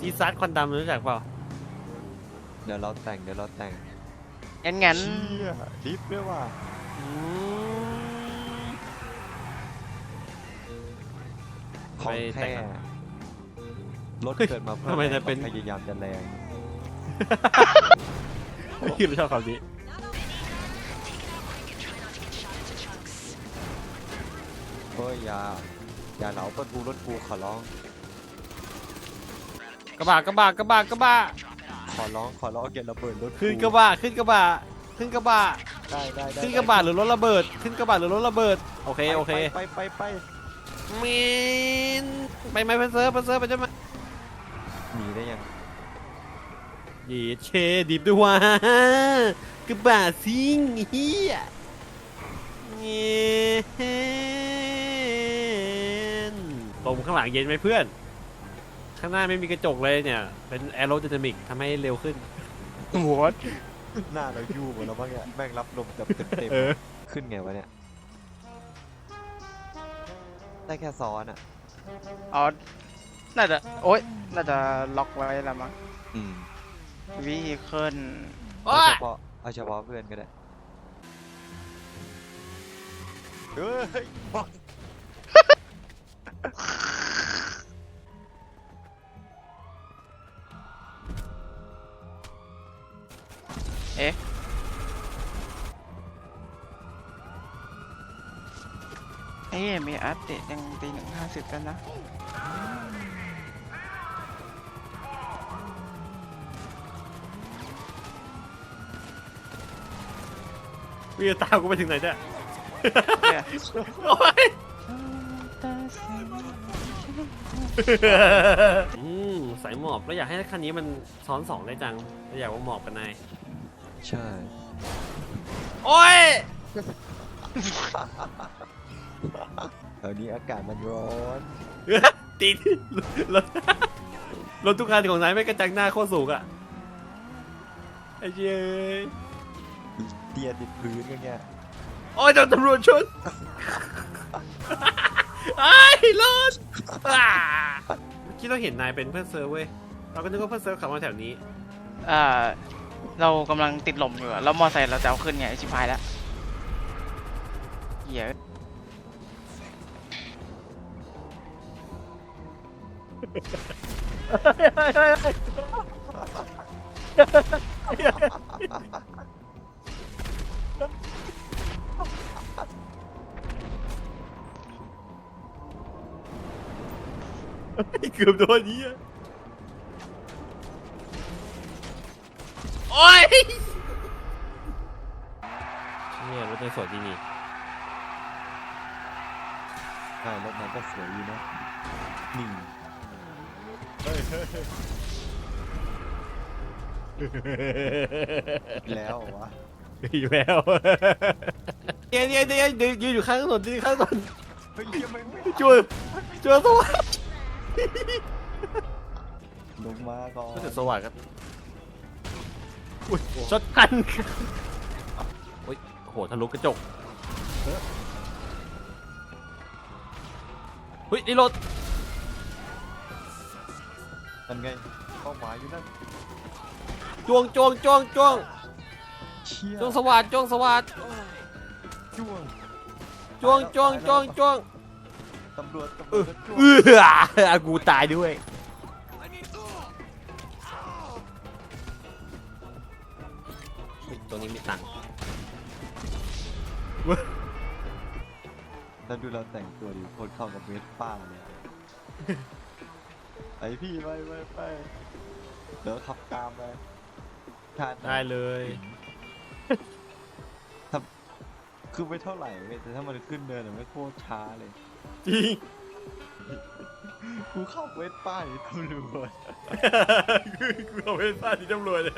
ซีซัสควันดำรู้จักเปล่าเดี๋ยวเราแต่งเดี๋ยวเราแต่งงั้นงั้นเชี่ยดิฟด้วยว่ะอืม ของไปแต่แท้งรถเกิดมาเพื่อทำไมแรงจะเป็น พยายามจะแรงพี่ไม่ชอบคำนี้เฮ้ยอย่าอย่าเหลาประตูรถกูขอร้อง กระบะกระบะกระบะกระบะขอร้องขอร้องอย่าระเบิดรถขึ้นกระบะขึ้นกระบะขึ้นกระบะได้ได้ได้ขึ้นกระบะหรือรถระเบิด ขึ้นกระบะหรือรถระเบิดโอเคโอเคไปไปไปมินไปไหมเพนเซอร์เพนเซอร์ไปใช่ไหมหนีได้ยังยีเชดิบด้วยว่ะกระบะซิงเฮียเย็นลมข้างหลังเย็นไหมเพื่อน ข้างหน้าไม่มีกระจกเลยเนี่ย เป็นแอโร d y นามิกทำให้เร็วขึ้น หัวหน้าเรายู่หมดแล้วบ้างเนี่ยแม่งรับลมแบบเต็มเต็มเออขึ้นไงวะเนี่ย ได้แค่ซ้อนอะ อ๋อ น่าจะ โอ๊ย น่าจะล็อกไว้แล้วมั้งอืมวิเคิลโอ๊เอายเฉพาะเอาเฉพาะเพื่อนก็ได้ เฮ้ยบอล เอ้ยมีอัปเดตยังตีหนึ่งห้าสิบแล้วนะวีจะตามกูไปถึงไหนเนี่ยเนี่ยโอ๊ยอืมสายหมอบแล้วอยากให้คันนี้มันซ้อนสองได้จังแล้วอยากว่าหมอบกันนายใช่ โอ้ย ตอนนี้อากาศมันร้อนติดรถรถทุกคันของนายไม่กระจังหน้าโคตรสูงอะไอ้เจ้ยเตียติดพื้นกันเนี่ยโอ้ยโดนตำรวจชนไอ้ยรถอ่าเมื่อกี้เราเห็นนายเป็นเพื่อนเซิร์ฟเว้ยเราก็นึกว่าเพื่อนเซิร์ฟขับมาแถวนี้อ่าเรากำลังติดลมอยู่อะแล้วมอไซค์เราจะเอาขึ้นไงชิบหายแล้วเหี้ย เกือบโดนนี้อะโอ้ยเนี่ยรถในสวนที่นี่ใช่รถนั้นก็สวยอยู่นะนี่ง แล้วเหรอวะอีกแล้วเดี๋ยวเดี๋ยวเดี๋ยวเดี๋ยวยืนอยู่ข้างถนนยืนข้างถนนเฮ้ยยังไม่ไม่ช่วยช่วยสวัสดิ์ลงมาก่อนก็จะสวัสดิ์ครับอุ้ยช็อตกันโอ้ยโอ้โหทะลุกระจกเฮ้ยนี่รถ นั่นไงเป้าหมายอยู่นั่นจ้วงจ้วงจ้วงจ้วงเชี่ยจ้วงสวัสดิ์จ้วงสวัสดิ์จ้วงจ้วงจ้วงจ้วงจ้วงตำรวจตำรเอวอจจะจ้วงเอออากูตายด้วยเฮ้ยตัวนี้มีตังค์แล้วดูเราแต่งตัวดิโคนเข้ากับเวสป้าเลย ไอพี่ไปไปไปเดี๋ยวขับตามไปท่าได้เลยคือไม่เท่าไหร่เว้ยแต่ถ้ามันขึ้นเนินอะไม่โคตรช้าเลย จริง กูเข้าเวสป้าอยู่ตำรวจกูเอาเป็นป้าที่ตำรวจเลย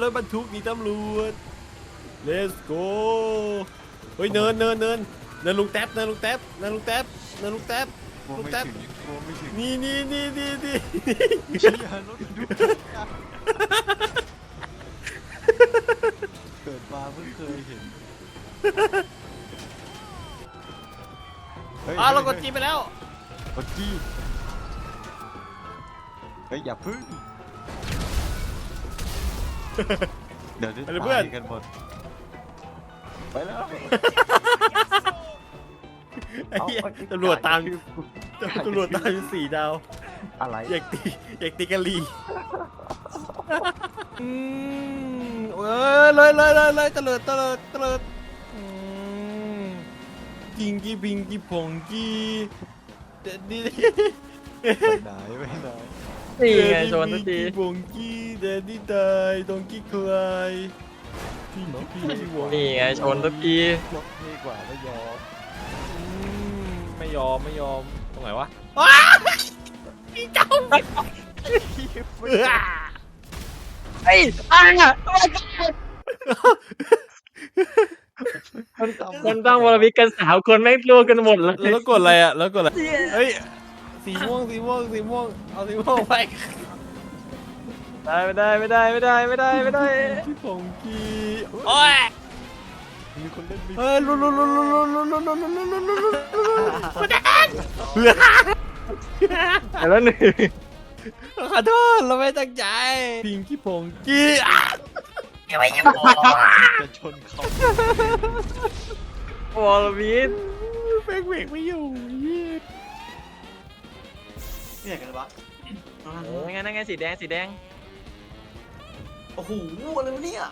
รถบรรทุกหนี่ตำรวจ let's go เฮ้ยเนินเนินเนินเนินลุงแท็บเนินลุงแท็บเนินลุงแท็บเนินลุงแท็บก ลัวลูกไม่แต๊บถึงกลัวไม่ถึงนี่นี่นี่นี่นี่เชี่ยรถดูเกิดมาเพิ่งเคยเห็นฮ้ยอ้าวเรากดฮ้ยจีไปแล้วกดจี้เฮ้ยอย่าพึ่งเดี๋ยวจะไปเลยเพื่อนตายกันหมดไปแล้วไอ้เหี้ยเอาตำรวจตามเอา ตำรวจตามอยู่สี่ดาว อะไรอยากตีอยากตีกะลีอืมเออเลยเลยเลยเลยเตลิดเตลิดเตลิดอืมจิงกี้พิงกี้พงกี้เด็ดดีไปไหนไปไหนนี่ไงชนสักทีพงกี้เด็ดดีตายดงกี้คลายพี่พี่พี่วงนี่ไงชนสักที รถดีกว่าไม่ยอม อืมไม่ยอมไม่ยอมต รงไหนวะไอ้อ้ามันมันตั้งวรวิทย์กันสาวคนแม่งกลัวกันหมดเลยแล้วกดอะไรอะ แล้วกดอะไรเฮ้ยสีม่วงสีม่วงสีม่วงเอาสีม่วงไปไม่ได้ไม่ได้ไม่ได้ไม่ได้ไม่ได้พี่ผงกีโอ้ยมีคนเล่นมีเฮ้ยลุลุลุลุลุลุลุลุลุลุลุลุลุลุแดง แล้วหนึ่งขอโทษเราไม่ตั้งใจพิงกี้ผงกีอะจะชนเขาวรวิทย์เบรกเบรกไม่อยู่ยี่เนี่ยกันวะยังไงนั่นไงสีแดงสีแดง โอ้โหอะไรวะเนี่ย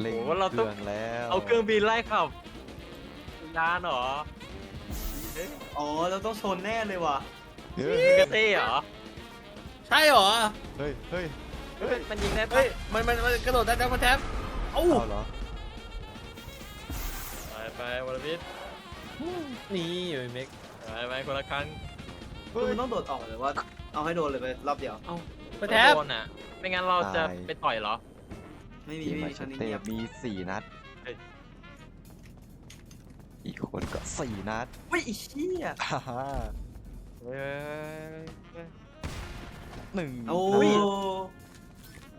เล็งโอ้เราต้องเครื่องแล้ว เอาเครื่องบินไล่ขับยานเหรอ อ๋อเราต้องชนแน่เลยว่ะเฮ้ยกระเต้เหรอ ใช่เหรอ เฮ้ยเฮ้ยเฮ้ยมันยิงได้ปะเฮ้ย มันมันมันกระโดดได้แล้วมาแทบเอ้าเอาเหรอไปไปวรวิทย์นี่อยู่เมกไปไปคนละครั้งคือมันต้องโดดออกหรือว่า เอาให้โดนเลยไปรอบเดียว มาแทบโดนอะ ไม่งั้นเราจะไปต่อยเหรอ ไม่มีทีมไม่มามีชคันนี้เต้เงียบ มีสี่นัดเฮ้ยอี กคนก็สี่นัดเฮ้ยไอ้เชี่ยฮ่าฮ่าเฮ้ยหนึ่งโอ้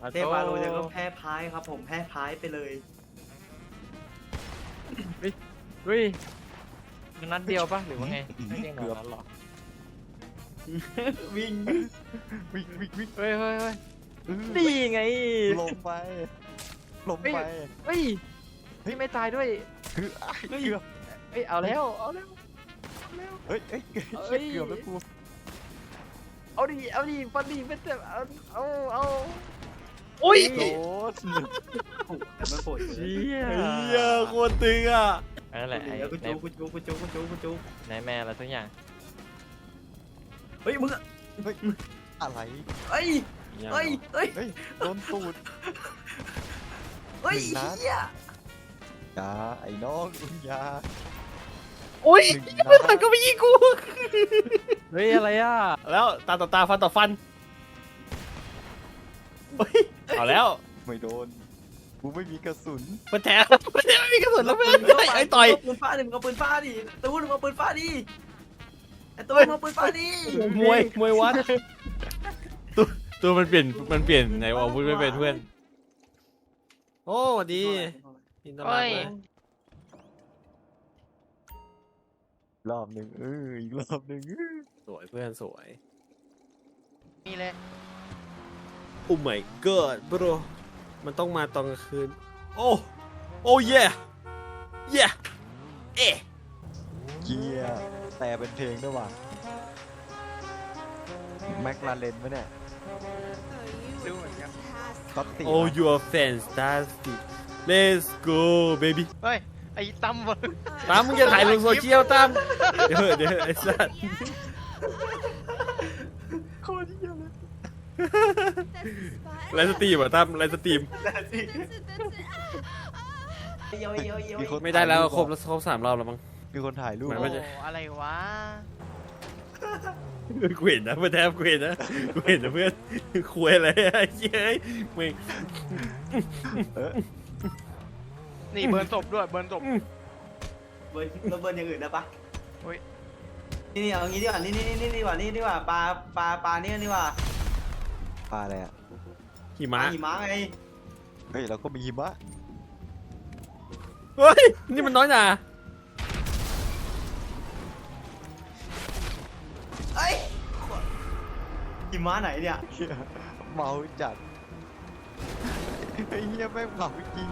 นัดเทพมาโรยังก็แพ้พายครับ ผมแพ้พายไปเลย เฮ้ยมันนัดเดียวปะหรือว่าไงไม่ใช่หนัดนั้นหรอวิ่งวิ่งวิ่งวิ่งเฮ้ยเฮ้ยเฮ้ยอื้อนี่ไง ลงไปลงไปเฮ้ยเฮ้ยไม่ตายด้วยคืออ้ายเกือบ เฮ้ยเอาแล้วเอาแล้ว เฮ้ยเฮ้ยเฮ้ยเกือบแล้วกูเอาดิเอาดิฟันดิเป็นแต่เอาเอาเอาโอ้ยโดนแต่ไม่โผล่เลยเชี่ยเฮียโคตรตึงอะนั่นแหละไอ้เดี๋ยวกูในจูกูจูกูจูกูจูกูจูในแม่อะไรสักอย่างเฮ้ยมึงอะอะไรเฮ้ยเฮ้ยเฮ้ยเฮ้ยโดนตูดเฮ้ยหนึ่งนัดเหี้ยอยาไอ้น้องมึงอยาโอ้ยหนึ่งเพื่อนนัดก็ไม่ยิงกูเฮ้ยอะไรอะ แล้วตาต่อตาฟันต่อฟันเฮ้ยเอาแล้วไม่โดน กูไม่มีกระสุนมาแทบมาแทบไม่มีกระสุนแล้วเพื่อนเฮ้ยไอ้ต่อยเาปืนฟาดิมึงเอาปืนฟาดิตู้มึงเอาปืนฟาดิไอ้ตู้เฮ้ยมึงเอาปืนฟาดิมวยมวยวัดตัวตัวมันเปลี่ยนมันเปลี่ยนไหนอาวุธไม่เป็นเพื่อน โอ้สวัสดียินดีต้อนรับเฮ้ยน รอบหนึ่งเอออีกรอบหนึ่งอื้อสวยเพื่อนสวยมีเลย โอ้ my god bro มันต้องมาตอนกลางคืน โอ้ โอ้ yeah yeah เอ๊ะเกียร์แต่เป็นเพลงด้วยว่ะแม็กลาเรนไหมเนี่ยดูเหมือนกัน ก็ติโอ้ you are fantastic let's go baby เฮ้ย ไอ้ตั้มวะตามมึงจะถ่ายลงโซเชียลตามเดี๋ยวเดี๋ยวไอ้สัสโคตรเหี้ยเลยไลฟ์สตรีมเหรอะตามไลฟ์สตรีมเยอะเยอะเยอะมีคนไม่ได้แล้วครบแล้วครบสามรอบแล้วมั้ง มีคนถ่ายรูปเหมือนโอ้ว่าจะอะไรวะกูเห็นนะเพื่อนแทบกูเห็นนะกูเห็นนะเพื่อนคุยอะไรไอ้เย้ยมึงเออ นี่เบิร์นศพด้วยเบิร์นศพ เบิร์นเราเบิร์นอย่างอื่นได้ปะอุ๊ย นี่นี่เอางี้ดีกว่านี่นี่นี่นี่ดีกว่านี่ดีกว่าปลาปลาปลาเนี่ยดีกว่าปลาอะไรอะขี่ปลาม้าหิมะไงเฮ้ยเราก็มีหิมะเฮ้ย นี่มันน้อยหนาเอ้ยขี่ม้าไหนเนี่ยเหี้ยเมาจัดไอ้เหี้ยแม่งเมาจริง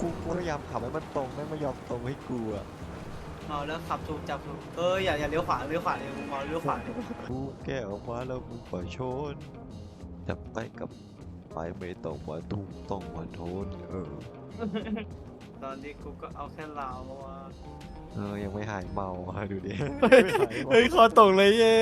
กูกูพยายามขับให้มันตรงแม่งไม่ยอมตรงให้กูอะเมาแล้วขับถูกจับถูกเอออย่าอย่าเลี้ยวขวาเลี้ยวขวาเลยกูเมาเลี้ยวขวาเลยกูแก้ออกมาแล้วมึงปล่อยชนจะไปกับไปไม่ต้องมาทุ่งต้องมาโทนเออตอนนี้กูก็เอาแค่เราอะเออยังไม่หายเมาอะดูดิ เฮ้ยคอตกเลยเย้